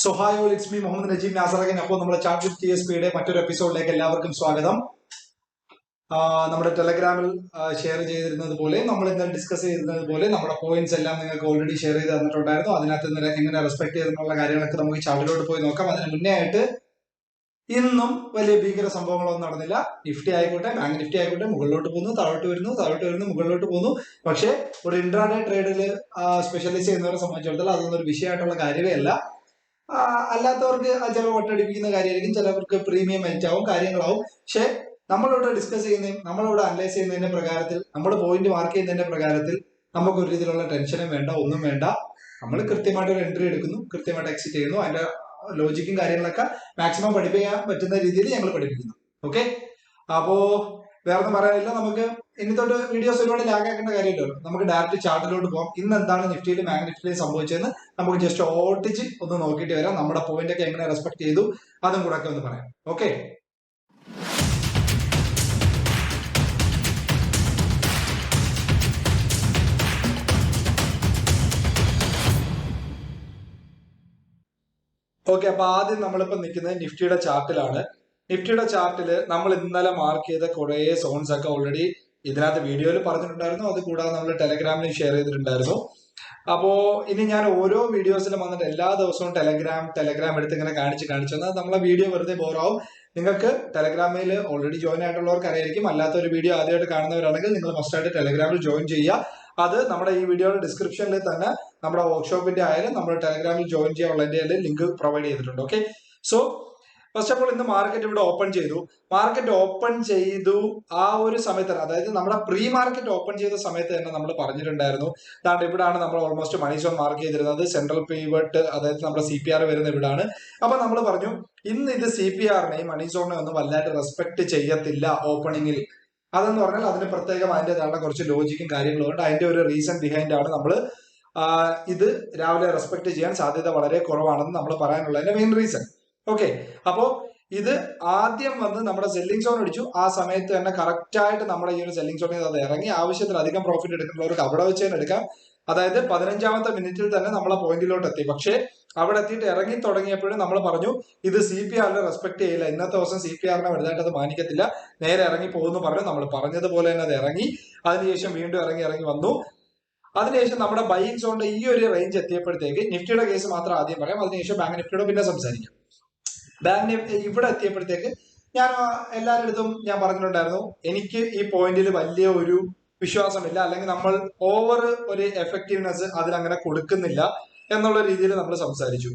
So hi all it's me Muhammad Najeeb നാസറകൻ അപ്പോൾ നമ്മുടെ chart with T S പിയുടെ മറ്റൊരു എപ്പിസോഡിലേക്ക് എല്ലാവർക്കും സ്വാഗതം. നമ്മുടെ ടെലഗ്രാമിൽ ഷെയർ ചെയ്തിരുന്നത് പോലെ നമ്മൾ ഇന്നലെ ഡിസ്കസ് ചെയ്തിരുന്നത് പോലെ നമ്മുടെ പോയിന്റ്സ് എല്ലാം നിങ്ങൾക്ക് ഓൾറെഡി ഷെയർ ചെയ്ത് തന്നിട്ടുണ്ടായിരുന്നു. അതിനകത്ത് നിന്ന് എങ്ങനെ റെസ്പെക്ട് ചെയ്തെന്നുള്ള കാര്യങ്ങളൊക്കെ നമുക്ക് ചാർട്ടിലോട്ട് പോയി നോക്കാം. അതിന് മുന്നേ ആയിട്ട് ഇന്നും വലിയ ഭീകര സംഭവങ്ങളൊന്നും നടന്നില്ല. നിഫ്റ്റി ആയിക്കോട്ടെ ബാങ്ക് നിഫ്റ്റി ആയിക്കോട്ടെ മുകളിലോട്ട് പോകുന്നു താഴോട്ട് വരുന്നു താഴോട്ട് വരുന്നു മുകളിലോട്ട് പോകുന്നു. പക്ഷേ ഒരു ഇൻട്രാഡേ ട്രേഡിൽ സ്പെഷ്യലൈസ് ചെയ്യുന്നവരെ സംബന്ധിച്ചിടത്തോളം അതൊന്നും ഒരു വിഷയമായിട്ടുള്ള കാര്യമേ അല്ല. അല്ലാത്തവർക്ക് ചിലപ്പോൾ വട്ടടിപ്പിക്കുന്ന കാര്യമായിരിക്കും. ചിലവർക്ക് പ്രീമിയം ആവും കാര്യങ്ങളാവും. പക്ഷെ നമ്മളിവിടെ ഡിസ്കസ് ചെയ്യുന്നതും നമ്മളിവിടെ അനലൈസ് ചെയ്യുന്നതിന്റെ പ്രകാരത്തിൽ നമ്മൾ പോയിന്റ് മാർക്ക് ചെയ്യുന്നതിന്റെ പ്രകാരത്തിൽ നമുക്ക് ഒരു രീതിയിലുള്ള ടെൻഷനും വേണ്ട ഒന്നും വേണ്ട. നമ്മൾ കൃത്യമായിട്ട് ഒരു എൻട്രി എടുക്കുന്നു കൃത്യമായിട്ട് എക്സിറ്റ് ചെയ്യുന്നു. അതിന്റെ ലോജിക്കും കാര്യങ്ങളൊക്കെ മാക്സിമം പഠിപ്പിക്കാൻ പറ്റുന്ന രീതിയിൽ ഞങ്ങൾ പഠിപ്പിക്കുന്നു. ഓക്കെ അപ്പോ വേറെ ഒന്നും പറയാനില്ല. നമുക്ക് ഇനി തൊട്ട് വീഡിയോസ് ഒരുപാട് ലാഗ് ആക്കേണ്ട കാര്യമില്ലല്ലോ നമുക്ക് ഡയറക്റ്റ് ചാർട്ടിലോട്ട് പോകാം ഇന്ന് എന്താണ് നിഫ്റ്റിയിലും ബാങ്ക് നിഫ്റ്റിയിലും സംഭവിച്ചതെന്ന് നമുക്ക് ജസ്റ്റ് ഓട്ടിച്ച് ഒന്ന് നോക്കിയിട്ട് വരാം. നമ്മുടെ പോയിന്റ് ഒക്കെ എങ്ങനെ റെസ്പെക്ട് ചെയ്തു അതും കൂടെ ഒക്കെ ഒന്ന് പറയാം. ഓക്കെ ഓക്കെ അപ്പൊ ആദ്യം നമ്മളിപ്പോ നിൽക്കുന്നത് നിഫ്റ്റിയുടെ ചാർട്ടിലാണ് നിഫ്റ്റിയുടെ ചാർട്ടിൽ നമ്മൾ ഇന്നലെ മാർക്ക് ചെയ്ത കുറേ സോൺസ് ഒക്കെ ഓൾറെഡി ഇതിനകത്ത് വീഡിയോയിൽ പറഞ്ഞിട്ടുണ്ടായിരുന്നു. അത് കൂടാതെ നമ്മൾ ടെലഗ്രാമിൽ ഷെയർ ചെയ്തിട്ടുണ്ടായിരുന്നു. അപ്പോ ഇനി ഞാൻ ഓരോ വീഡിയോസിലും വന്നിട്ട് എല്ലാ ദിവസവും ടെലഗ്രാം ടെലഗ്രാം എടുത്ത് ഇങ്ങനെ കാണിച്ച് കാണിച്ചു തന്നാൽ നമ്മളെ വീഡിയോ വെറുതെ ബോറാവും നിങ്ങൾക്ക് ടെലഗ്രാമിൽ ഓൾറെഡി ജോയിൻ ആയിട്ടുള്ളവർക്ക് അറിയായിരിക്കും. അല്ലാത്ത ഒരു വീഡിയോ ആദ്യമായിട്ട് കാണുന്നവരാണെങ്കിൽ നിങ്ങൾ മസ്റ്റായിട്ട് ടെലഗ്രാമിൽ ജോയിൻ ചെയ്യുക. അത് നമ്മുടെ ഈ വീഡിയോയുടെ ഡിസ്ക്രിപ്ഷനിൽ തന്നെ നമ്മുടെ വർക്ക്ഷോപ്പിന്റെ ആയാലും നമ്മൾ ടെലഗ്രാമിൽ ജോയിൻ ചെയ്യാനുള്ളതിന്റെ ലിങ്ക് പ്രൊവൈഡ് ചെയ്തിട്ടുണ്ട്. Okay so first of all ഇന്ന് മാർക്കറ്റ് ഇവിടെ ഓപ്പൺ ചെയ്തു. മാർക്കറ്റ് ഓപ്പൺ ചെയ്തു ആ ഒരു സമയത്ത് തന്നെ. അതായത് നമ്മുടെ പ്രീ മാർക്കറ്റ് ഓപ്പൺ ചെയ്ത സമയത്ത് തന്നെ നമ്മൾ പറഞ്ഞിട്ടുണ്ടായിരുന്നു. അതാണ്ട് ഇവിടാണ് നമ്മൾ ഓൾമോസ്റ്റ് മണി സോൺ മാർക്ക് ചെയ്തിരുന്നത്. സെൻട്രൽ പേവട്ട് അതായത് നമ്മുടെ സി പി ആർ വരുന്ന ഇവിടാണ്. അപ്പൊ നമ്മൾ പറഞ്ഞു ഇന്ന് ഇത് സി പി ആറിനെയും മണി സോണിനെയും ഒന്നും വല്ലാണ്ട് റെസ്പെക്ട് ചെയ്യത്തില്ല ഓപ്പണിങ്ങിൽ അതെന്ന് പറഞ്ഞാൽ അതിന് പ്രത്യേകം അതിന്റെതായ കുറച്ച് ലോജിക്കും കാര്യങ്ങളും ഉണ്ട്. അതിന്റെ ഒരു റീസൺ ബിഹൈൻഡ് ആണ് നമ്മൾ ഇത് രാവിലെ റെസ്പെക്ട് ചെയ്യാൻ സാധ്യത വളരെ കുറവാണെന്ന് നമ്മൾ പറയാനുള്ളതിന്റെ മെയിൻ റീസൺ ഓക്കെ അപ്പോ ഇത് ആദ്യം വന്ന് നമ്മുടെ സെല്ലിംഗ് സോൺ അടിച്ചു ആ സമയത്ത് തന്നെ കറക്റ്റ് ആയിട്ട് നമ്മുടെ ഈ ഒരു സെല്ലിംഗ് സോണിൽ അത് ഇറങ്ങി. ആവശ്യത്തിന് അധികം പ്രോഫിറ്റ് എടുക്കുന്നവർക്ക് അവിടെ വെച്ച് തന്നെ എടുക്കാം. അതായത് പതിനഞ്ചാമത്തെ മിനിറ്റിൽ തന്നെ നമ്മളെ പോയിന്റിലോട്ട് എത്തി. പക്ഷേ അവിടെ എത്തിയിട്ട് ഇറങ്ങി തുടങ്ങിയപ്പോഴും നമ്മൾ പറഞ്ഞു ഇത് സി പി ആറിനെ റെസ്പെക്ട് ചെയ്യില്ല. ഇന്നത്തെ ദിവസം സി പി ആറിനെ വലുതായിട്ട് അത് മാനിക്കത്തില്ല. നേരെ ഇറങ്ങി പോകുന്നു പറഞ്ഞു നമ്മൾ പറഞ്ഞതുപോലെ തന്നെ അത് ഇറങ്ങി. അതിനുശേഷം വീണ്ടും ഇറങ്ങി ഇറങ്ങി വന്നു. അതിനുശേഷം നമ്മുടെ ബൈക്ക് സോണിന്റെ ഈ ഒരു റേഞ്ച് എത്തിയപ്പോഴത്തേക്ക് നിഫ്റ്റിയുടെ കേസ് മാത്രം ആദ്യം പറയാം. അതിനുശേഷം ബാങ്ക് നിഫ്റ്റിയുടെ പിന്നെ സംസാരിക്കാം. ബാങ്ക് നിഫ്റ്റി ഇവിടെ എത്തിയപ്പോഴത്തേക്ക് ഞാൻ എല്ലാവരുടെ ഞാൻ പറഞ്ഞിട്ടുണ്ടായിരുന്നു എനിക്ക് ഈ പോയിന്റിൽ വലിയ ഒരു വിശ്വാസമില്ല അല്ലെങ്കിൽ നമ്മൾ ഓവർ ഒരു എഫക്റ്റീവ്നെസ് അതിലങ്ങനെ കൊടുക്കുന്നില്ല എന്നുള്ള രീതിയിൽ നമ്മൾ സംസാരിച്ചു.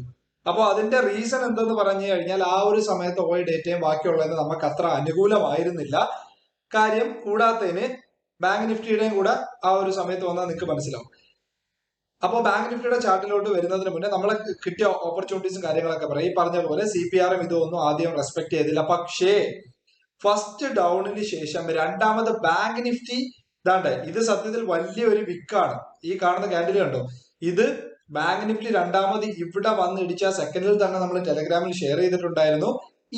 അപ്പോൾ അതിന്റെ റീസൺ എന്തെന്ന് പറഞ്ഞു കഴിഞ്ഞാൽ ആ ഒരു സമയത്ത് ഓയ ഡേറ്റയും ബാക്കിയുള്ളത് നമുക്ക് അത്ര അനുകൂലമായിരുന്നില്ല. കാര്യം കൂടാത്തതിന് ബാങ്ക് നിഫ്റ്റിയുടെയും കൂടെ ആ ഒരു സമയത്ത് വന്നാൽ നിങ്ങൾക്ക് മനസ്സിലാവും. അപ്പോൾ ബാങ്ക് നിഫ്റ്റിയുടെ ചാർട്ടിലോട്ട് വരുന്നതിന് മുന്നേ നമ്മൾ കിട്ടിയ ഓപ്പർച്യൂണിറ്റീസും കാര്യങ്ങളൊക്കെ പറയാം. ഈ പറഞ്ഞ പോലെ സി പി ആറും ഇതൊന്നും ആദ്യം റെസ്പെക്ട് ചെയ്തില്ല. പക്ഷേ ഫസ്റ്റ് ഡൗണിന് ശേഷം രണ്ടാമത് ബാങ്ക് നിഫ്റ്റി ഇതാണ്ട് ഇത് സത്യത്തിൽ വലിയൊരു വിക്കാണ് ഈ കാണുന്ന കാൻഡിൽ കണ്ടോ? ഇത് ബാങ്ക് നിഫ്റ്റി രണ്ടാമത് ഇവിടെ വന്ന് ഇടിച്ച സെക്കൻഡിൽ തന്നെ നമ്മൾ ടെലഗ്രാമിൽ ഷെയർ ചെയ്തിട്ടുണ്ടായിരുന്നു.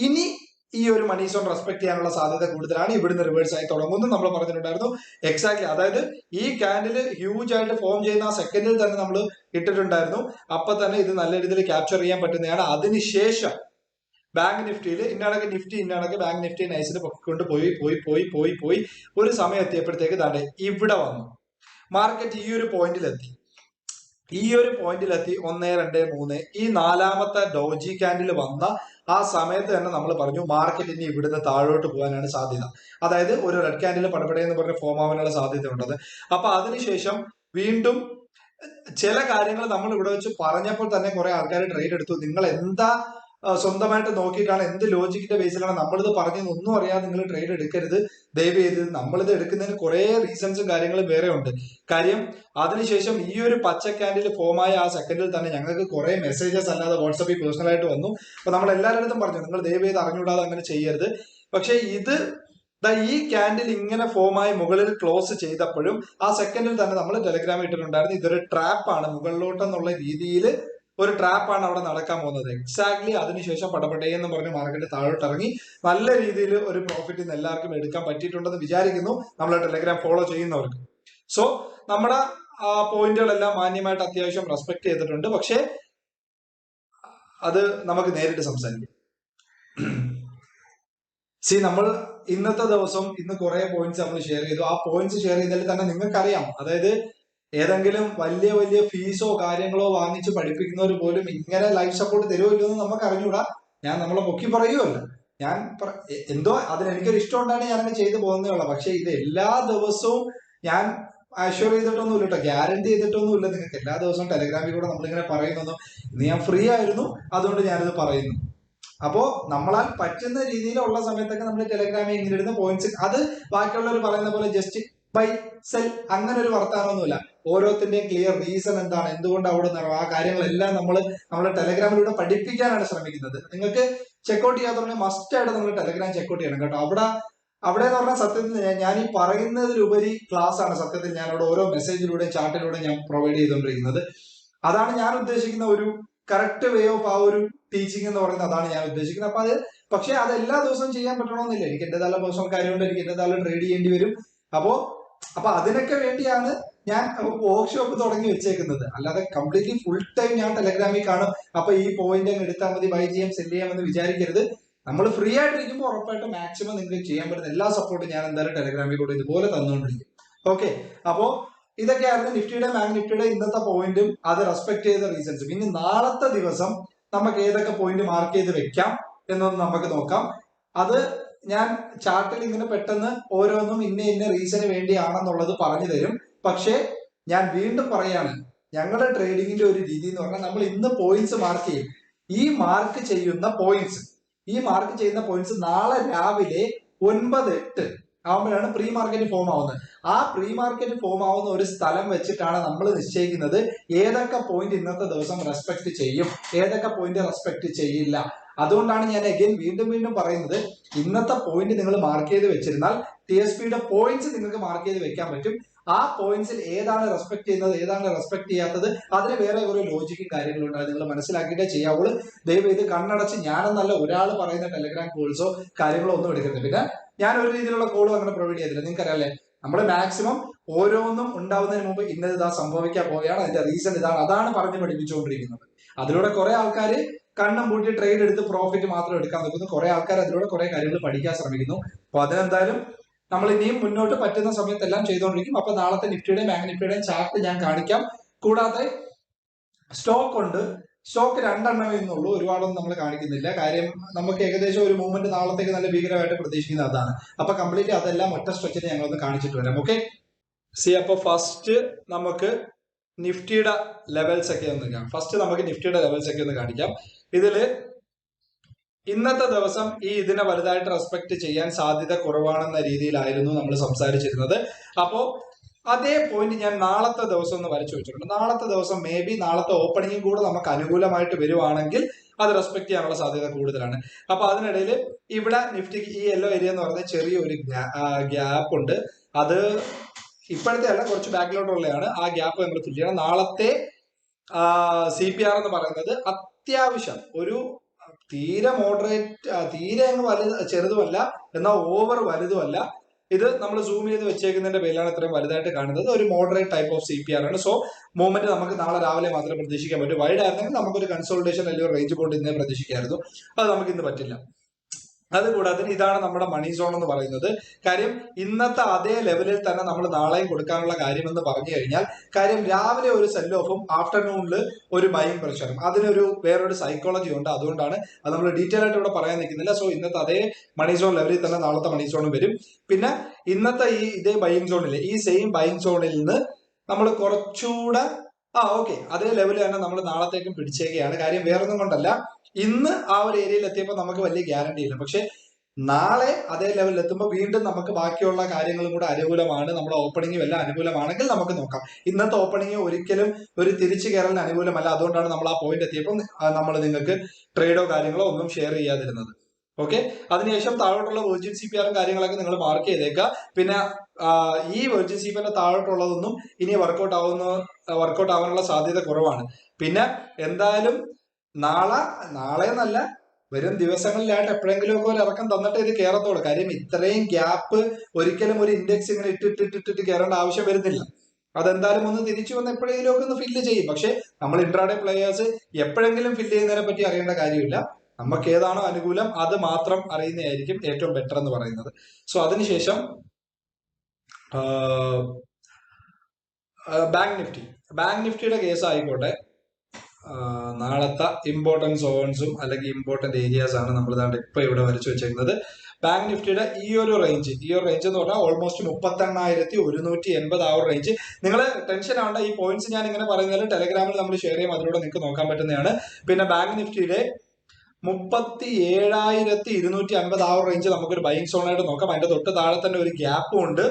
ഇനി ഈ ഒരു മണി സോൺ റെസ്പെക്ട് ചെയ്യാനുള്ള സാധ്യത കൂടുതലാണ്. ഇവിടുന്ന് റിവേഴ്സ് ആയി തുടങ്ങുന്നു നമ്മൾ പറഞ്ഞിട്ടുണ്ടായിരുന്നു. എക്സാക്ട്ലി അതായത് ഈ കാൻഡിൽ ഹ്യൂജ് ആയിട്ട് ഫോം ചെയ്യുന്ന ആ സെക്കൻഡിൽ തന്നെ നമ്മൾ ഇട്ടിട്ടുണ്ടായിരുന്നു. അപ്പൊ തന്നെ ഇത് നല്ല രീതിയിൽ ക്യാപ്ചർ ചെയ്യാൻ പറ്റുന്നതാണ്. അതിനുശേഷം ബാങ്ക് നിഫ്റ്റിയിൽ ഇന്നാണൊക്കെ നിഫ്റ്റി ഇന്നാണൊക്കെ ബാങ്ക് നിഫ്റ്റി നൈസിൽ പൊക്കിക്കൊണ്ട് പോയി പോയി പോയി പോയി പോയി ഒരു സമയം എത്തിയപ്പോഴത്തേക്ക് താണ്ടെ ഇവിടെ വന്നു. മാർക്കറ്റ് ഈ ഒരു പോയിന്റിലെത്തി ഈ ഒരു പോയിന്റിലെത്തി ഒന്ന് രണ്ട് മൂന്ന്. ഈ നാലാമത്തെ ഡോജി ക്യാൻഡിൽ വന്ന ആ സമയത്ത് തന്നെ നമ്മൾ പറഞ്ഞു മാർക്കറ്റ് ഇനി ഇവിടുന്ന് താഴോട്ട് പോകാനാണ് സാധ്യത. അതായത് ഒരു റെഡ് ക്യാൻഡിൽ പടപടേ എന്ന് പറഞ്ഞ ഫോം ആവാനുള്ള സാധ്യത ഉണ്ടത് അപ്പൊ അതിനുശേഷം വീണ്ടും ചില കാര്യങ്ങൾ നമ്മൾ ഇവിടെ വെച്ച് പറഞ്ഞപ്പോൾ തന്നെ കുറെ ആൾക്കാർ ട്രേഡ് എടുത്തു. നിങ്ങൾ എന്താ സ്വന്തമായിട്ട് നോക്കിയിട്ടാണ് എന്ത് ലോജിക്കിന്റെ ബേസിലാണ് നമ്മളിത് പറഞ്ഞത് ഒന്നും അറിയാതെ നിങ്ങൾ ട്രേഡ് എടുക്കരുത്. ദയവ് ചെയ്ത് നമ്മളിത് എടുക്കുന്നതിന് കുറെ റീസൺസും കാര്യങ്ങളും വേറെ ഉണ്ട്. കാര്യം അതിനുശേഷം ഈ ഒരു പച്ച ക്യാൻഡിൽ ഫോമായ ആ സെക്കൻഡിൽ തന്നെ ഞങ്ങൾക്ക് കുറെ മെസ്സേജസ് അല്ലാതെ വാട്സപ്പിൽ പേഴ്സണൽ ആയിട്ട് വന്നു. അപ്പൊ നമ്മൾ എല്ലാവരുടെ പറഞ്ഞു നിങ്ങൾ ദയവ് ചെയ്ത് അറിഞ്ഞുകൂടാതെ അങ്ങനെ ചെയ്യരുത്. പക്ഷെ ഇത് ഈ ക്യാൻഡിൽ ഇങ്ങനെ ഫോമായി മുകളിൽ ക്ലോസ് ചെയ്തപ്പോഴും ആ സെക്കൻഡിൽ തന്നെ നമ്മൾ ടെലിഗ്രാമിൽ ഇട്ടിട്ടുണ്ടായിരുന്നു. ഇതൊരു ട്രാപ്പാണ് മുകളിലോട്ടെന്നുള്ള രീതിയിൽ ഒരു ട്രാപ്പാണ് അവിടെ നടക്കാൻ പോകുന്നത്. എക്സാക്ട്ലി അതിനുശേഷം പടപടേ എന്ന് പറഞ്ഞ് മാർക്കറ്റ് താഴോട്ട് ഇറങ്ങി നല്ല രീതിയിൽ ഒരു പ്രോഫിറ്റ് ഇന്ന് എല്ലാവർക്കും എടുക്കാൻ പറ്റിയിട്ടുണ്ടെന്ന് വിചാരിക്കുന്നു നമ്മളെ ടെലിഗ്രാം ഫോളോ ചെയ്യുന്നവർക്ക്. സോ നമ്മുടെ പോയിന്റുകളെല്ലാം മാന്യമായിട്ട് അത്യാവശ്യം റെസ്പെക്ട് ചെയ്തിട്ടുണ്ട്. പക്ഷേ അത് നമുക്ക് നേരിട്ട് സംസാരിക്കാം. സി നമ്മൾ ഇന്നത്തെ ദിവസം ഇന്ന് കുറെ പോയിന്റ്സ് നമ്മൾ ഷെയർ ചെയ്തു. ആ പോയിന്റ്സ് ഷെയർ ചെയ്താൽ തന്നെ നിങ്ങൾക്കറിയാം. അതായത് ഏതെങ്കിലും വലിയ വലിയ ഫീസോ കാര്യങ്ങളോ വാങ്ങിച്ച് പഠിപ്പിക്കുന്നവർ പോലും ഇങ്ങനെ ലൈഫ് സപ്പോർട്ട് തരുമല്ലോ എന്ന് നമുക്ക് അറിഞ്ഞൂടാ. ഞാൻ നമ്മളെ പൊക്കി പറയുമല്ല ഞാൻ എന്തോ അതിന് എനിക്കൊരു ഇഷ്ടം ഞാൻ അങ്ങനെ ചെയ്തു പോകുന്നേ ഉള്ളൂ. പക്ഷെ ഇത് എല്ലാ ദിവസവും ഞാൻ അഷ്യൂർ ചെയ്തിട്ടൊന്നുമില്ല കേട്ടോ ഗ്യാരണ്ടി ചെയ്തിട്ടൊന്നുമില്ല നിങ്ങൾക്ക് എല്ലാ ദിവസവും ടെലഗ്രാമിൽ കൂടെ നമ്മളിങ്ങനെ പറയുന്നു ഇന്ന് ഞാൻ ഫ്രീ ആയിരുന്നു. അതുകൊണ്ട് ഞാനിത് പറയുന്നു. അപ്പോ നമ്മളാൽ പറ്റുന്ന രീതിയിലുള്ള സമയത്തൊക്കെ നമ്മൾ ടെലഗ്രാമിൽ ഇങ്ങനെ ഇടുന്ന പോയിന്റ്സ് അത് ബാക്കിയുള്ളവർ പറയുന്ന പോലെ ജസ്റ്റ് ബൈ സെൽ അങ്ങനെ ഒരു വർത്താനമൊന്നുമില്ല ഓരോത്തിന്റെയും ക്ലിയർ റീസൺ എന്താണ് എന്തുകൊണ്ട് അവിടെ നിന്നാണ് ആ കാര്യങ്ങളെല്ലാം നമ്മൾ നമ്മുടെ ടെലഗ്രാമിലൂടെ പഠിപ്പിക്കാനാണ് ശ്രമിക്കുന്നത്. നിങ്ങൾക്ക് ചെക്കൗട്ട് പറഞ്ഞാൽ മസ്റ്റ് ആയിട്ട് നമ്മൾ ടെലഗ്രാം ചെക്കൗട്ട് ചെയ്യണം കേട്ടോ. അവിടെ അവിടെ എന്ന് പറഞ്ഞാൽ സത്യത്തിൽ ഞാൻ- ഈ പറയുന്നതിലുപരി ക്ലാസ് ആണ് സത്യത്തിൽ ഞാൻ അവിടെ ഓരോ മെസ്സേജിലൂടെയും ചാർട്ടിലൂടെ ഞാൻ പ്രൊവൈഡ് ചെയ്തുകൊണ്ടിരിക്കുന്നത്. അതാണ് ഞാൻ ഉദ്ദേശിക്കുന്ന ഒരു കറക്റ്റ് വേ ഓഫ് ആ ഒരു ടീച്ചിങ് എന്ന് പറയുന്നത് അതാണ് ഞാൻ ഉദ്ദേശിക്കുന്നത്. അപ്പൊ അത് പക്ഷെ അത് എല്ലാ ദിവസവും ചെയ്യാൻ പറ്റണമെന്നില്ല. എനിക്ക് എന്റേതായ പേഴ്സണൽ കാര്യമുണ്ട് എനിക്ക് എന്റേതായ ട്രേഡ് ചെയ്യേണ്ടി വരും. അപ്പോ അപ്പൊ അതിനൊക്കെ വേണ്ടിയാണ് ഞാൻ വർക്ക്ഷോപ്പ് തുടങ്ങി വെച്ചേക്കുന്നത്. അല്ലാതെ കംപ്ലീറ്റ്ലി ഫുൾ ടൈം ഞാൻ ടെലഗ്രാമിൽ കാണും. അപ്പൊ ഈ പോയിന്റ് അങ്ങ് എടുത്താൽ മതി ബൈ ചെയ്യാം സെൻഡ് ചെയ്യാമെന്ന് വിചാരിക്കരുത്. നമ്മൾ ഫ്രീ ആയിട്ടിരിക്കുമ്പോൾ ഉറപ്പായിട്ടും മാക്സിമം നിങ്ങൾക്ക് ചെയ്യാൻ പറ്റുന്ന എല്ലാ സപ്പോർട്ടും ഞാൻ എന്തായാലും ടെലഗ്രാമിൽ കൂടെ ഇതുപോലെ തന്നുകൊണ്ടിരിക്കും. ഓക്കെ അപ്പോ ഇതൊക്കെയായിരുന്നു നിഫ്റ്റിയുടെ ബാങ്ക് നിഫ്റ്റിയുടെ ഇന്നത്തെ പോയിന്റും അത് റെസ്പെക്ട് ചെയ്ത റീസൺസും ഇനി നാളത്തെ ദിവസം നമുക്ക് ഏതൊക്കെ പോയിന്റ് മാർക്ക് ചെയ്ത് വെക്കാം എന്നൊന്ന് നമുക്ക് നോക്കാം. അത് ഞാൻ ചാർട്ടിൽ ഇങ്ങനെ പെട്ടെന്ന് ഓരോന്നും ഇന്ന ഇന്ന റീസണ് വേണ്ടിയാണെന്നുള്ളത് പറഞ്ഞു തരും. പക്ഷേ ഞാൻ വീണ്ടും പറയാണ് ഞങ്ങളുടെ ട്രേഡിങ്ങിന്റെ ഒരു രീതി എന്ന് പറഞ്ഞാൽ നമ്മൾ ഇന്ന് പോയിന്റ്സ് മാർക്ക് ചെയ്യും. ഈ മാർക്ക് ചെയ്യുന്ന പോയിന്റ്സ് ഈ മാർക്ക് ചെയ്യുന്ന പോയിന്റ്സ് നാളെ രാവിലെ ഒൻപത് എട്ട് ആകുമ്പോഴാണ് പ്രീ മാർക്കറ്റ് ഫോം ആവുന്നത്. ആ പ്രീ മാർക്കറ്റ് ഫോം ആവുന്ന ഒരു സ്ഥലം വെച്ചിട്ടാണ് നമ്മൾ നിശ്ചയിക്കുന്നത്. ഏതൊക്കെ പോയിന്റ് ഇന്നത്തെ ദിവസം റെസ്പെക്ട് ചെയ്യും? ഏതൊക്കെ പോയിന്റ് റെസ്പെക്ട് ചെയ്യില്ല? അതുകൊണ്ടാണ് ഞാൻ അഗൈൻ വീണ്ടും വീണ്ടും പറയുന്നത് ഇന്നത്തെ പോയിന്റ് നിങ്ങൾ മാർക്ക് ചെയ്ത് വെച്ചിരുന്നാൽ ടി എസ് പിയുടെ പോയിന്റ്സ് നിങ്ങൾക്ക് മാർക്ക് ചെയ്ത് വെക്കാൻ പറ്റും. ആ പോയിന്റ്സിൽ ഏതാണ് റെസ്പെക്ട് ചെയ്യുന്നത് ഏതാണ് റെസ്പെക്ട് ചെയ്യാത്തത് അതിന് വേറെ ഓരോ ലോജിക്കും കാര്യങ്ങളും ഉണ്ടാകും നിങ്ങൾ മനസ്സിലാക്കിയിട്ടേ ചെയ്യാവുള്ളൂ. ദയവ് ഇത് കണ്ണടച്ച് ഞാനെന്നല്ല ഒരാൾ പറയുന്ന ടെലഗ്രാം കോൾസോ കാര്യങ്ങളോ ഒന്നും എടുക്കരുത്. പിന്നെ ഞാൻ ഒരു രീതിയിലുള്ള കോളും അങ്ങനെ പ്രൊവൈഡ് ചെയ്തില്ല നിങ്ങൾക്ക് അറിയാലേ നമ്മൾ മാക്സിമം ഓരോന്നും ഉണ്ടാവുന്നതിന് മുമ്പ് ഇന്നത് ഇതാ സംഭവിക്കാൻ പോവുകയാണ്. അതിന്റെ റീസൺ ഇതാണ്. അതാണ് പറഞ്ഞ് പഠിപ്പിച്ചുകൊണ്ടിരിക്കുന്നത്. അതിലൂടെ കുറെ ആൾക്കാർ കണ്ണും പൂട്ടി ട്രേഡ് എടുത്ത് പ്രോഫിറ്റ് മാത്രം എടുക്കാൻ നോക്കുന്നു കുറെ ആൾക്കാർ അതിലൂടെ കുറെ കാര്യങ്ങൾ പഠിക്കാൻ ശ്രമിക്കുന്നു. അപ്പൊ അതിനെന്തായാലും നമ്മൾ ഇനിയും മുന്നോട്ട് പറ്റുന്ന സമയത്തെല്ലാം ചെയ്തുകൊണ്ടിരിക്കും അപ്പൊ നാളത്തെ നിഫ്റ്റിയുടെയും ബാങ്ക് നിഫ്റ്റിയുടെയും ചാർട്ട് ഞാൻ കാണിക്കാം. കൂടാതെ സ്റ്റോക്ക് ഉണ്ട്. സ്റ്റോക്ക് രണ്ടെണ്ണമേ ഇന്നുള്ളൂ ഒരുപാടൊന്നും നമ്മൾ കാണിക്കുന്നില്ല. കാര്യം നമുക്ക് ഏകദേശം ഒരു മൂവ്മെന്റ് നാളത്തേക്ക് നല്ല ഭീകരമായിട്ട് പ്രതീക്ഷിക്കുന്നത് അതാണ്. അപ്പൊ കംപ്ലീറ്റ് അതെല്ലാം ഒറ്റ സ്ട്രെച്ചിന് ഞങ്ങളൊന്ന് കാണിച്ചിട്ട് വരാം. ഓക്കെ സി അപ്പൊ ഫസ്റ്റ് നമുക്ക് നിഫ്റ്റിയുടെ ലെവൽസ് ഒക്കെ ഒന്ന് ഫസ്റ്റ് നമുക്ക് നിഫ്റ്റിയുടെ ലെവൽസ് ഒക്കെ ഒന്ന് കാണിക്കാം. ഇതിൽ ഇന്നത്തെ ദിവസം ഈ ഇതിനെ വലുതായിട്ട് റെസ്പെക്ട് ചെയ്യാൻ സാധ്യത കുറവാണെന്ന രീതിയിലായിരുന്നു നമ്മൾ സംസാരിച്ചിരുന്നത്. അപ്പോ അതേ പോയിന്റ് ഞാൻ നാളത്തെ ദിവസം ഒന്ന് വരച്ചു വെച്ചിട്ടുണ്ട്. നാളത്തെ ദിവസം മേ ബി നാളത്തെ ഓപ്പണിംഗും കൂടെ നമുക്ക് അനുകൂലമായിട്ട് വരുവാണെങ്കിൽ അത് റെസ്പെക്ട് ചെയ്യാനുള്ള സാധ്യത കൂടുതലാണ്. അപ്പൊ അതിനിടയിൽ ഇവിടെ നിഫ്റ്റിക്ക് ഈ യെല്ലോ ഏരിയ എന്ന് പറയുന്ന ചെറിയൊരു ഗ്യാപ്പ് ഉണ്ട്. അത് ഇപ്പോഴത്തെ അല്ല കുറച്ച് ബാക്കിലോട്ടുള്ളതാണ് ആ ഗ്യാപ്പ് നമ്മൾ ഫില്ല് ചെയ്യണം നാളത്തെ സി പി ആർ എന്ന് പറയുന്നത് അത്യാവശ്യം. ഒരു തീരെ മോഡറേറ്റ് തീരെ അങ്ങ് വലുത് ചെറുതുമല്ല എന്നാൽ ഓവർ വലുതുമല്ല. ഇത് നമ്മൾ സൂം ചെയ്ത് വെച്ചേക്കുന്നതിന്റെ പേരിലാണ് ഇത്രയും വലുതായിട്ട് കാണുന്നത്. ഒരു moderate type of C P R ആണ്. സോ മൂവ്മെന്റ് നമുക്ക് നാളെ രാവിലെ മാത്രമേ പ്രതീക്ഷിക്കാൻ പറ്റൂ. വൈഡ് ആയിരുന്നെങ്കിൽ നമുക്കൊരു കൺസോൾട്ടേഷൻ അല്ലെങ്കിൽ റേഞ്ച് ബോണ്ട് ഇന്നേ പ്രതീക്ഷിക്കായിരുന്നു. അത് നമുക്ക് ഇന്ന് പറ്റില്ല. അതുകൂടാതെ ഇതാണ് നമ്മുടെ മണി സോൺ എന്ന് പറയുന്നത്. കാര്യം ഇന്നത്തെ അതേ ലെവലിൽ തന്നെ നമ്മൾ നാളെയും കൊടുക്കാനുള്ള കാര്യം എന്ന് പറഞ്ഞു കഴിഞ്ഞാൽ കാര്യം രാവിലെ ഒരു സെൽ ഓഫും ആഫ്റ്റർനൂണിൽ ഒരു ബൈങ് പ്രഷറും അതിനൊരു വേറൊരു സൈക്കോളജി ഉണ്ട്. അതുകൊണ്ടാണ് അത് നമ്മൾ ഡീറ്റെയിൽ ആയിട്ട് ഇവിടെ പറയാൻ നിൽക്കുന്നില്ല. സോ ഇന്നത്തെ അതേ മണി സോൺ ലെവലിൽ തന്നെ നാളത്തെ മണി സോണും വരും. പിന്നെ ഇന്നത്തെ ഈ ഇതേ ബൈങ് സോണിൽ ഈ സെയിം ബൈങ് സോണിൽ നിന്ന് നമ്മൾ കുറച്ചുകൂടെ ആ ഓക്കെ അതേ ലെവലിൽ തന്നെ നമ്മൾ നാളത്തേക്കും പിടിച്ചേക്കുകയാണ്. കാര്യം വേറൊന്നും കൊണ്ടല്ല. ഇന്ന് ആ ഒരു ഏരിയയിൽ എത്തിയപ്പോൾ നമുക്ക് വലിയ ഗ്യാരണ്ടി ഇല്ല. പക്ഷെ നാളെ അതേ ലെവലിൽ എത്തുമ്പോൾ വീണ്ടും നമുക്ക് ബാക്കിയുള്ള കാര്യങ്ങളും കൂടെ അനുകൂലമാണ്. നമ്മുടെ ഓപ്പണിംഗും എല്ലാം അനുകൂലമാണെങ്കിൽ നമുക്ക് നോക്കാം. ഇന്നത്തെ ഓപ്പണിംഗ് ഒരിക്കലും ഒരു തിരിച്ചു കയറലിന് അനുകൂലമല്ല. അതുകൊണ്ടാണ് നമ്മൾ ആ പോയിന്റ് എത്തിയപ്പോൾ നമ്മൾ നിങ്ങൾക്ക് ട്രേഡോ കാര്യങ്ങളോ ഒന്നും ഷെയർ ചെയ്യാതിരുന്നത്. ഓക്കെ അതിനുശേഷം താഴോട്ടുള്ള വെർജിൻ സി പി ആറും കാര്യങ്ങളൊക്കെ നിങ്ങൾ മാർക്ക് ചെയ്തേക്കുക. പിന്നെ ഈ വെർജിൻ സി പി ആറിന് താഴോട്ടുള്ളതൊന്നും ഇനി വർക്കൗട്ട് ആവുന്ന വർക്കൗട്ട് ആവാനുള്ള സാധ്യത കുറവാണ്. പിന്നെ എന്തായാലും നാളെ നാളെ എന്നല്ല വരും ദിവസങ്ങളിലായിട്ട് എപ്പോഴെങ്കിലും ഒക്കെ ഒരു ഇറക്കം തന്നിട്ട് ഇത് കയറത്തോളൂ കാര്യം ഇത്രയും ഗ്യാപ്പ് ഒരിക്കലും ഒരു ഇൻഡെക്സ് ഇങ്ങനെ ഇട്ടിട്ടിട്ടിട്ട് കയറേണ്ട ആവശ്യം വരുന്നില്ല. അതെന്തായാലും ഒന്ന് തിരിച്ചു വന്ന് എപ്പോഴെങ്കിലും ഒക്കെ ഒന്ന് ഫില്ല് ചെയ്യും. പക്ഷെ നമ്മൾ ഇൻട്രാഡേ പ്ലേയേഴ്സ് എപ്പോഴെങ്കിലും ഫില്ല് ചെയ്യുന്നതിനെ പറ്റി അറിയേണ്ട കാര്യമില്ല. നമുക്ക് ഏതാണോ അനുകൂലം അത് മാത്രം അറിയുന്നതായിരിക്കും ഏറ്റവും ബെറ്റർ എന്ന് പറയുന്നത്. സോ അതിനുശേഷം ബാങ്ക് നിഫ്റ്റി ബാങ്ക് നിഫ്റ്റിയുടെ കേസ് ആയിക്കോട്ടെ. നാളത്തെ ഇമ്പോർട്ടന്റ് സോൺസും അല്ലെങ്കിൽ ഇമ്പോർട്ടന്റ് ഏരിയാസ് ആണ് നമ്മൾ ഇതാണ്ട് ഇപ്പൊ ഇവിടെ വരച്ചു വെച്ചിരിക്കുന്നത്. ബാങ്ക് നിഫ്റ്റിയുടെ ഈ ഒരു റേഞ്ച് ഈ ഒരു റേഞ്ച് എന്ന് പറഞ്ഞാൽ ഓൾമോസ്റ്റ് മുപ്പത്തി എണ്ണായിരത്തി ഒരുന്നൂറ്റി എൺപത് ആ ഒരു റേഞ്ച് നിങ്ങൾ ടെൻഷൻ ആവേണ്ട ഈ പോയിന്റ്സ് ഞാൻ ഇങ്ങനെ പറയുന്നത് ടെലഗ്രാമിൽ നമ്മൾ ഷെയർ ചെയ്യും അതിലൂടെ നിങ്ങൾക്ക് നോക്കാൻ പറ്റുന്നതാണ്. പിന്നെ ബാങ്ക് നിഫ്റ്റിയുടെ മുപ്പത്തി ഏഴായിരത്തി ഇരുന്നൂറ്റി അൻപത് ആ ഒരു റേഞ്ച് നമുക്കൊരു ബൈങ് സോണായിട്ട് നോക്കാം. അതിന്റെ തൊട്ട് താഴെ തന്നെ ഒരു ഗ്യാപ്പും ഉണ്ട്.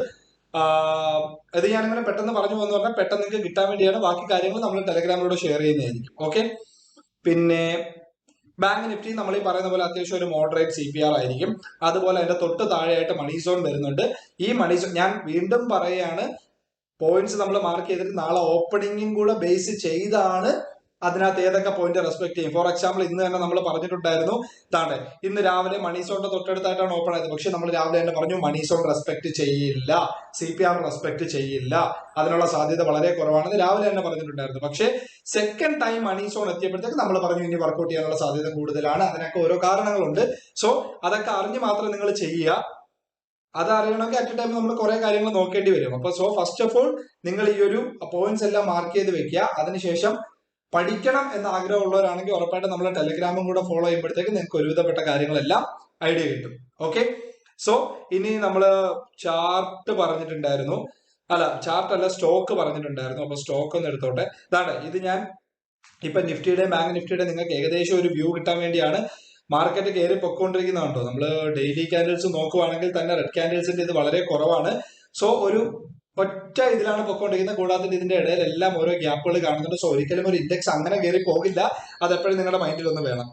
ഇത് ഞാനിങ്ങനെ പെട്ടെന്ന് പറഞ്ഞു പോകുന്ന പറഞ്ഞാൽ പെട്ടെന്ന് നിങ്ങൾക്ക് കിട്ടാൻ വേണ്ടിയാണ് ബാക്കി കാര്യങ്ങൾ നമ്മൾ ടെലഗ്രാമിലൂടെ ഷെയർ ചെയ്യുന്നതായിരിക്കും. ഓക്കെ പിന്നെ ബാങ്ക് നിഫ്റ്റി നമ്മൾ ഈ പറയുന്ന പോലെ അത്യാവശ്യം ഒരു മോഡറേറ്റ് സി പി ആർ ആയിരിക്കും. അതുപോലെ അതിന്റെ തൊട്ട് താഴെയായിട്ട് മണി സോൺ വരുന്നുണ്ട്. ഈ മണി സോൺ ഞാൻ വീണ്ടും പറയുകയാണ് പോയിന്റ്സ് നമ്മൾ മാർക്ക് ചെയ്തിട്ട് നാളെ ഓപ്പണിംഗും കൂടെ ബേസ് ചെയ്താണ് അതിനകത്ത് ഏതൊക്കെ പോയിന്റ് റെസ്പെക്ട് ചെയ്യും? ഫോർ എക്സാമ്പിൾ ഇന്ന് തന്നെ നമ്മൾ പറഞ്ഞിട്ടുണ്ടായിരുന്നു ഇതാണ്. ഇന്ന് രാവിലെ മണീസോണിന്റെ തൊട്ടടുത്തായിട്ടാണ് ഓപ്പൺ ആയത്. പക്ഷെ നമ്മൾ രാവിലെ തന്നെ പറഞ്ഞു മണീസോൺ റെസ്പെക്ട് ചെയ്യില്ല. സി പി ആർ റെസ്പെക്ട് ചെയ്യില്ല. അതിനുള്ള സാധ്യത വളരെ കുറവാണെന്ന് രാവിലെ തന്നെ പറഞ്ഞിട്ടുണ്ടായിരുന്നു. പക്ഷേ സെക്കൻഡ് ടൈം മണീസോൺ എത്തിയപ്പോഴത്തേക്ക് നമ്മൾ പറഞ്ഞു ഇനി വർക്കൗട്ട് ചെയ്യാനുള്ള സാധ്യത കൂടുതലാണ്. അതിനൊക്കെ ഓരോ കാരണങ്ങളുണ്ട്. സോ അതൊക്കെ അറിഞ്ഞ് മാത്രം നിങ്ങൾ ചെയ്യുക. അത് അറിയണമെങ്കിൽ അറ്റ് ടൈം നമ്മൾ കുറെ കാര്യങ്ങൾ നോക്കേണ്ടി വരും. അപ്പൊ സോ ഫസ്റ്റ് ഓഫ് ഓൾ നിങ്ങൾ ഈ ഒരു പോയിന്റ്സ് എല്ലാം മാർക്ക് ചെയ്ത് വെക്കുക. അതിനുശേഷം പഠിക്കണം എന്ന് ആഗ്രഹമുള്ളവരാണെങ്കിൽ ഉറപ്പായിട്ട് നമ്മളെ ടെലിഗ്രാമും കൂടെ ഫോളോ ചെയ്യുമ്പോഴത്തേക്ക് നിങ്ങൾക്ക് ഒരുവിധപ്പെട്ട കാര്യങ്ങളെല്ലാം ഐഡിയ കിട്ടും. ഓക്കെ സോ ഇനി നമ്മൾ ചാർട്ട് പറഞ്ഞിട്ടുണ്ടായിരുന്നു. അല്ല ചാർട്ട് അല്ല സ്റ്റോക്ക് പറഞ്ഞിട്ടുണ്ടായിരുന്നു. അപ്പൊ സ്റ്റോക്ക് ഒന്ന് എടുത്തോട്ടെ. ഇതാണ് ഇത് ഞാൻ ഇപ്പൊ നിഫ്റ്റിയുടെ ബാങ്ക് നിഫ്റ്റിയുടെ നിങ്ങൾക്ക് ഏകദേശം ഒരു വ്യൂ കിട്ടാൻ വേണ്ടിയാണ് മാർക്കറ്റ് കയറി പൊക്കോണ്ടിരിക്കുന്നുണ്ടോ നമ്മൾ ഡെയിലി ക്യാൻഡിൽസ് നോക്കുവാണെങ്കിൽ തന്നെ റെഡ് ക്യാൻഡിൽസിന്റെ ഇത് വളരെ കുറവാണ്. സോ ഒരു ഒറ്റ ഇതിലാണ് പൊക്കോണ്ടിരിക്കുന്നത് കൂടാതെ ഇതിന്റെ ഇടയിൽ എല്ലാം ഓരോ ഗ്യാപ്പുകൾ കാണുന്നുണ്ട്. സോ ഒരിക്കലും ഒരു ഇൻഡെക്സ് അങ്ങനെ കയറി പോകില്ല. അതെപ്പോഴും നിങ്ങളുടെ മൈൻഡിൽ ഒന്ന് വേണം.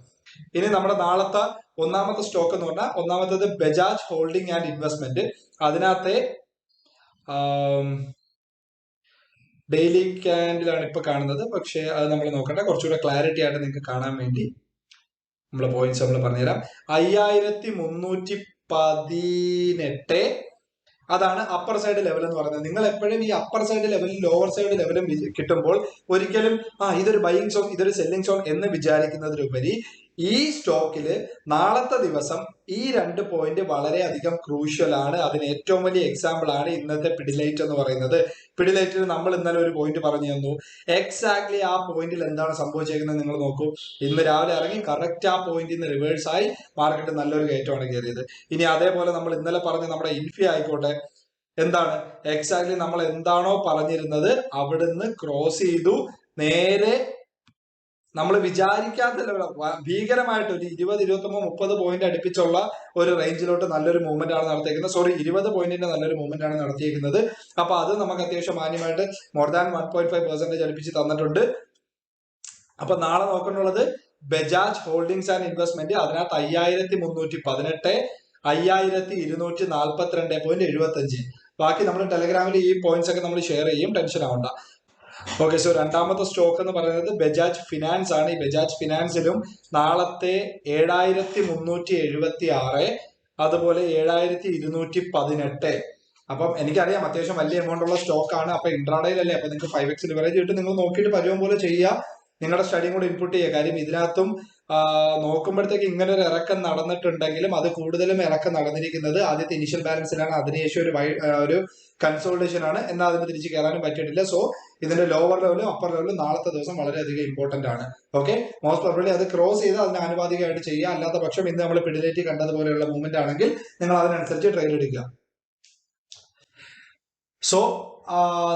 ഇനി നമ്മുടെ നാളത്തെ ഒന്നാമത്തെ സ്റ്റോക്ക് എന്ന് പറഞ്ഞാൽ ഒന്നാമത്തത് ബജാജ് ഹോൾഡിംഗ് ആൻഡ് ഇൻവെസ്റ്റ്മെന്റ് അതിനകത്തെ ഡെയിലി ക്യാൻഡിലാണ് ഇപ്പൊ കാണുന്നത്. പക്ഷേ അത് നമ്മൾ നോക്കട്ടെ. കുറച്ചുകൂടെ ക്ലാരിറ്റി ആയിട്ട് നിങ്ങൾക്ക് കാണാൻ വേണ്ടി നമ്മൾ പോയിന്റ്സ് നമ്മൾ പറഞ്ഞുതരാം. അയ്യായിരത്തി മുന്നൂറ്റി പതിനെട്ട് അതാണ് അപ്പർ സൈഡ് ലെവൽ എന്ന് പറയുന്നത്. നിങ്ങൾ എപ്പോഴും ഈ അപ്പർ സൈഡ് ലെവലും ലോവർ സൈഡ് ലെവലും കിട്ടുമ്പോൾ ഒരിക്കലും ആ ഇതൊരു ബൈയിങ് സോൺ ഇതൊരു സെല്ലിംഗ് സോൺ എന്ന് വിചാരിക്കുന്നതിലുപരി ഈ സ്റ്റോക്കിൽ നാളത്തെ ദിവസം ഈ രണ്ട് പോയിന്റ് വളരെയധികം ക്രൂഷ്യൽ ആണ്. അതിന് ഏറ്റവും വലിയ എക്സാമ്പിൾ ആണ് ഇന്നത്തെ പിഡിലൈറ്റ് എന്ന് പറയുന്നത്. പിഡിലൈറ്റിൽ നമ്മൾ ഇന്നലെ ഒരു പോയിന്റ് പറഞ്ഞു തന്നു. എക്സാക്ട്ലി ആ പോയിന്റിൽ എന്താണ് സംഭവിച്ചേക്കുന്നത് നിങ്ങൾ നോക്കൂ. ഇന്ന് രാവിലെ ഇറങ്ങി കറക്റ്റ് ആ പോയിന്റിൽ നിന്ന് റിവേഴ്സ് ആയി മാർക്കറ്റ് നല്ലൊരു കയറ്റമാണ് കയറിയത്. ഇനി അതേപോലെ നമ്മൾ ഇന്നലെ പറഞ്ഞ നമ്മുടെ ഇൻഫി ആയിക്കോട്ടെ എന്താണ്? എക്സാക്ട്ലി നമ്മൾ എന്താണോ പറഞ്ഞിരുന്നത് അവിടുന്ന് ക്രോസ് ചെയ്തു നേരെ നമ്മൾ വിചാരിക്കാത്ത ഭീകരമായിട്ട് ഒരു ഇരുപത് ഇരുപത്തൊമ്പത് മുപ്പത് പോയിന്റ് അടുപ്പിച്ചുള്ള ഒരു റേഞ്ചിലോട്ട് നല്ലൊരു മൂവ്മെന്റ് ആണ് നടത്തിയിരിക്കുന്നത് സോറി ഇരുപത് പോയിന്റിന്റെ നല്ലൊരു മൂവ്മെന്റ് ആണ് നടത്തിയിരിക്കുന്നത് അപ്പൊ അത് നമുക്ക് അത്യാവശ്യം മാന്യമായിട്ട് more than one point five percentage അടുപ്പിച്ച് തന്നിട്ടുണ്ട്. അപ്പൊ നാളെ നോക്കാനുള്ളത് ബജാജ് ഹോൾഡിംഗ്സ് ആൻഡ് ഇൻവെസ്റ്റ്മെന്റ് അതിനകത്ത് അയ്യായിരത്തി മുന്നൂറ്റി പതിനെട്ട് അയ്യായിരത്തി ഇരുന്നൂറ്റി നാൽപ്പത്തിരണ്ട് പോയിന്റ് എഴുപത്തി അഞ്ച് ബാക്കി നമ്മൾ ടെലഗ്രാമിൽ ഈ പോയിന്റ്സ് ഒക്കെ നമ്മൾ ഷെയർ ചെയ്യും. ടെൻഷൻ ആവണ്ട. ഓക്കെ സോ രണ്ടാമത്തെ സ്റ്റോക്ക് എന്ന് പറയുന്നത് ബജാജ് ഫിനാൻസ് ആണ്. ഈ ബജാജ് ഫിനാൻസിലും നാളത്തെ ഏഴായിരത്തി മുന്നൂറ്റി എഴുപത്തി ആറ് അതുപോലെ ഏഴായിരത്തി ഇരുന്നൂറ്റി പതിനെട്ട് അപ്പം എനിക്കറിയാം അത്യാവശ്യം വലിയ എമൗണ്ട് ഉള്ള സ്റ്റോക്ക് ആണ്. അപ്പൊ ഇൻട്രാഡേയിലല്ലേ അപ്പൊ നിങ്ങൾക്ക് ഫൈവ് എക്സ് ലിവറേജ് ഇട്ട് നിങ്ങൾ നോക്കിയിട്ട് പരിവം പോലെ ചെയ്യുക. നിങ്ങളുടെ സ്റ്റഡിയും കൂടെ ഇൻപുട്ട് ചെയ്യുക. കാര്യം ഇതിനകത്തും നോക്കുമ്പോഴത്തേക്ക് ഇങ്ങനെ ഒരു ഇറക്കം നടന്നിട്ടുണ്ടെങ്കിലും അത് കൂടുതലും ഇറക്കം നടന്നിരിക്കുന്നത് ആദ്യത്തെ ഇനിഷ്യൽ ബാലൻസിലാണ് അതിനുശേഷം ഒരു ഒരു കൺസോൾട്ടേഷൻ ആണ് എന്നാൽ അതിന് തിരിച്ച് കയറാനും പറ്റിയിട്ടില്ല. സോ ഇതിന്റെ ലോവർ ലെവലും അപ്പർ ലെവലും നാളത്തെ ദിവസം വളരെയധികം ഇമ്പോർട്ടന്റ് ആണ്. ഓക്കെ മോസ്റ്റ് പ്രോബ്ലി അത് ക്രോസ് ചെയ്ത് അതിന് ആനുപാതികമായിട്ട് ചെയ്യുക അല്ലാത്ത പക്ഷം ഇന്ന് നമ്മൾ പിടിലേറ്റി കണ്ടതുപോലെയുള്ള മൂവ്മെന്റ് ആണെങ്കിൽ നിങ്ങൾ അതിനനുസരിച്ച് ട്രേഡ് എടുക്കുക. സോ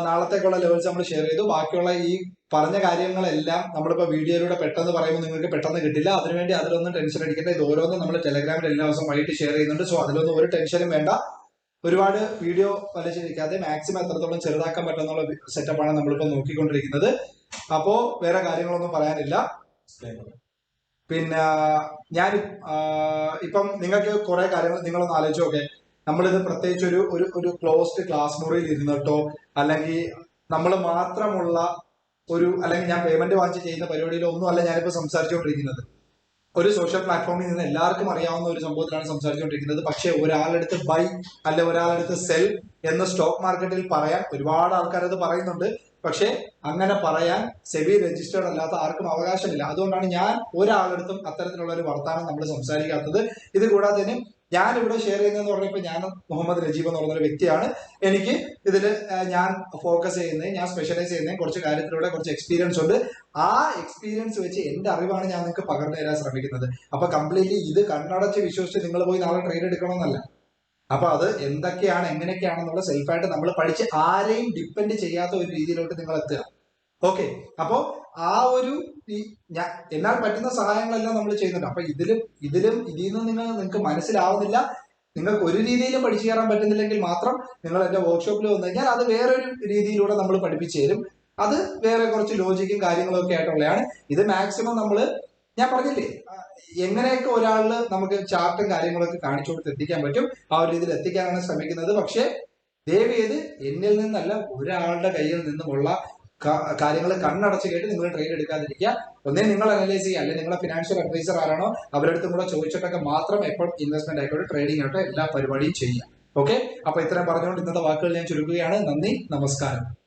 നാളത്തേക്കുള്ള ലെവൽസ് നമ്മൾ ഷെയർ ചെയ്തു. ബാക്കിയുള്ള ഈ പറഞ്ഞ കാര്യങ്ങളെല്ലാം നമ്മളിപ്പോൾ വീഡിയോയിലൂടെ പെട്ടെന്ന് പറയുമ്പോൾ നിങ്ങൾക്ക് പെട്ടെന്ന് കിട്ടില്ല. അതിനുവേണ്ടി അതിലൊന്നും ടെൻഷൻ അടിക്കേണ്ട. ഇത് ഓരോന്നും നമ്മൾ ടെലഗ്രാമിൽ എല്ലാ ദിവസവും വൈകിട്ട് ഷെയർ ചെയ്യുന്നുണ്ട്. സോ അതിലൊന്നും ഒരു ടെൻഷനും വേണ്ട. ഒരുപാട് വീഡിയോ വലിച്ചിരിക്കാതെ മാക്സിമം എത്രത്തോളം ചെറുതാക്കാൻ പറ്റുന്നുള്ള സെറ്റപ്പാണ് നമ്മളിപ്പോൾ നോക്കിക്കൊണ്ടിരിക്കുന്നത്. അപ്പോൾ വേറെ കാര്യങ്ങളൊന്നും പറയാനില്ല. പിന്നെ ഞാൻ ഇപ്പം നിങ്ങൾക്ക് കുറെ കാര്യങ്ങൾ നിങ്ങളൊന്ന് ആലോചിച്ച് നോക്കെ. നമ്മളിത് പ്രത്യേകിച്ച് ഒരു ഒരു ഒരു ക്ലോസ്ഡ് ക്ലാസ് മുറിയിൽ ഇരുന്നിട്ടോ അല്ലെങ്കിൽ നമ്മൾ മാത്രമുള്ള ഒരു അല്ലെങ്കിൽ ഞാൻ പേയ്മെന്റ് വാങ്ങിച്ച് ചെയ്യുന്ന പരിപാടിയിലോ ഒന്നും അല്ല ഞാനിപ്പോൾ സംസാരിച്ചുകൊണ്ടിരിക്കുന്നത്. ഒരു സോഷ്യൽ പ്ലാറ്റ്ഫോമിൽ നിന്ന് എല്ലാവർക്കും അറിയാവുന്ന ഒരു സംഭവത്തിലാണ് സംസാരിച്ചുകൊണ്ടിരിക്കുന്നത്. പക്ഷേ ഒരാളെടുത്ത് ബൈ അല്ലെ ഒരാളെടുത്ത് സെൽ എന്ന് സ്റ്റോക്ക് മാർക്കറ്റിൽ പറയാൻ ഒരുപാട് ആൾക്കാർ അത് പറയുന്നുണ്ട്. പക്ഷേ അങ്ങനെ പറയാൻ സെബി രജിസ്റ്റേർഡ് അല്ലാത്ത ആർക്കും അവകാശമില്ല. അതുകൊണ്ടാണ് ഞാൻ ഒരാളെടുത്തും അത്തരത്തിലുള്ള ഒരു വർത്തമാനം നമ്മൾ സംസാരിക്കാത്തത്. ഇത് കൂടാതെ തന്നെ ഞാൻ ഇവിടെ ഷെയർ ചെയ്യുന്നതെന്ന് പറഞ്ഞപ്പോൾ ഞാൻ മുഹമ്മദ് റജീബ് എന്ന് പറഞ്ഞൊരു വ്യക്തിയാണ്. എനിക്ക് ഇതിൽ ഞാൻ ഫോക്കസ് ചെയ്യുന്നത് ഞാൻ സ്പെഷ്യലൈസ് ചെയ്യുന്നത് കുറച്ച് കാര്യത്തിലൂടെ കുറച്ച് എക്സ്പീരിയൻസ് ഉണ്ട്. ആ എക്സ്പീരിയൻസ് വെച്ച് എന്റെ അറിവാണ് ഞാൻ നിങ്ങൾക്ക് പകർന്നു തരാൻ ശ്രമിക്കുന്നത്. അപ്പൊ കംപ്ലീറ്റ്ലി ഇത് കണ്ണടച്ച് വിശ്വസിച്ച് നിങ്ങൾ പോയി നാളെ ട്രെയിൻ എടുക്കണമെന്നല്ല. അപ്പൊ അത് എന്തൊക്കെയാണ് എങ്ങനെയൊക്കെയാണെന്നുള്ള സെൽഫായിട്ട് നമ്മൾ പഠിച്ച് ആരെയും ഡിപ്പെൻഡ് ചെയ്യാത്ത ഒരു രീതിയിലോട്ട് നിങ്ങൾ എത്തുക ഓക്കെ അപ്പോ ആ ഒരു ഞാൻ എന്നാൽ പറ്റുന്ന സഹായങ്ങളെല്ലാം നമ്മൾ ചെയ്യുന്നുണ്ട്. അപ്പൊ ഇതിലും ഇതിലും ഇതിൽ നിന്ന് നിങ്ങൾ നിങ്ങൾക്ക് മനസ്സിലാവുന്നില്ല. നിങ്ങൾക്ക് ഒരു രീതിയിലും പഠിച്ചു കയറാൻ പറ്റുന്നില്ലെങ്കിൽ മാത്രം നിങ്ങൾ എന്റെ വർക്ക്ഷോപ്പിൽ വന്നു കഴിഞ്ഞാൽ അത് വേറൊരു രീതിയിലൂടെ നമ്മൾ പഠിപ്പിച്ചു തരും. അത് വേറെ കുറച്ച് ലോജിക്കും കാര്യങ്ങളും ഒക്കെ ആയിട്ടുള്ളതാണ്. ഇത് മാക്സിമം നമ്മൾ ഞാൻ പറഞ്ഞില്ലേ എങ്ങനെയൊക്കെ ഒരാളിൽ നമുക്ക് ചാർട്ടും കാര്യങ്ങളൊക്കെ കാണിച്ചു കൊടുത്ത് എത്തിക്കാൻ പറ്റും. ആ ഒരു രീതിയിൽ എത്തിക്കാനാണ് ശ്രമിക്കുന്നത്. പക്ഷേ ദയവ് ചെയ്ത് എന്നിൽ നിന്നല്ല ഒരാളുടെ കയ്യിൽ നിന്നുമുള്ള കാര്യങ്ങൾ കണ്ണടച്ച് കേട്ട് നിങ്ങൾ ട്രേഡ് എടുക്കാതിരിക്കുക. ഒന്നേ നിങ്ങൾ അനലൈസ് ചെയ്യുക. അല്ലെങ്കിൽ നിങ്ങളെ ഫിനാൻഷ്യൽ അഡ്വൈസർ ആരാണോ അവരടുത്ത് കൂടെ ചോദിച്ചിട്ടൊക്കെ മാത്രം എപ്പോൾ ഇൻവെസ്റ്റ്മെന്റ് ആയിക്കോട്ടെ ട്രേഡിംഗ് ആയിട്ടോ എല്ലാ പരിപാടിയും ചെയ്യുക. ഓക്കെ അപ്പൊ ഇത്രയും പറഞ്ഞുകൊണ്ട് ഇന്നത്തെ വാക്കുകൾ ഞാൻ ചുരുക്കുകയാണ്. നന്ദി നമസ്കാരം.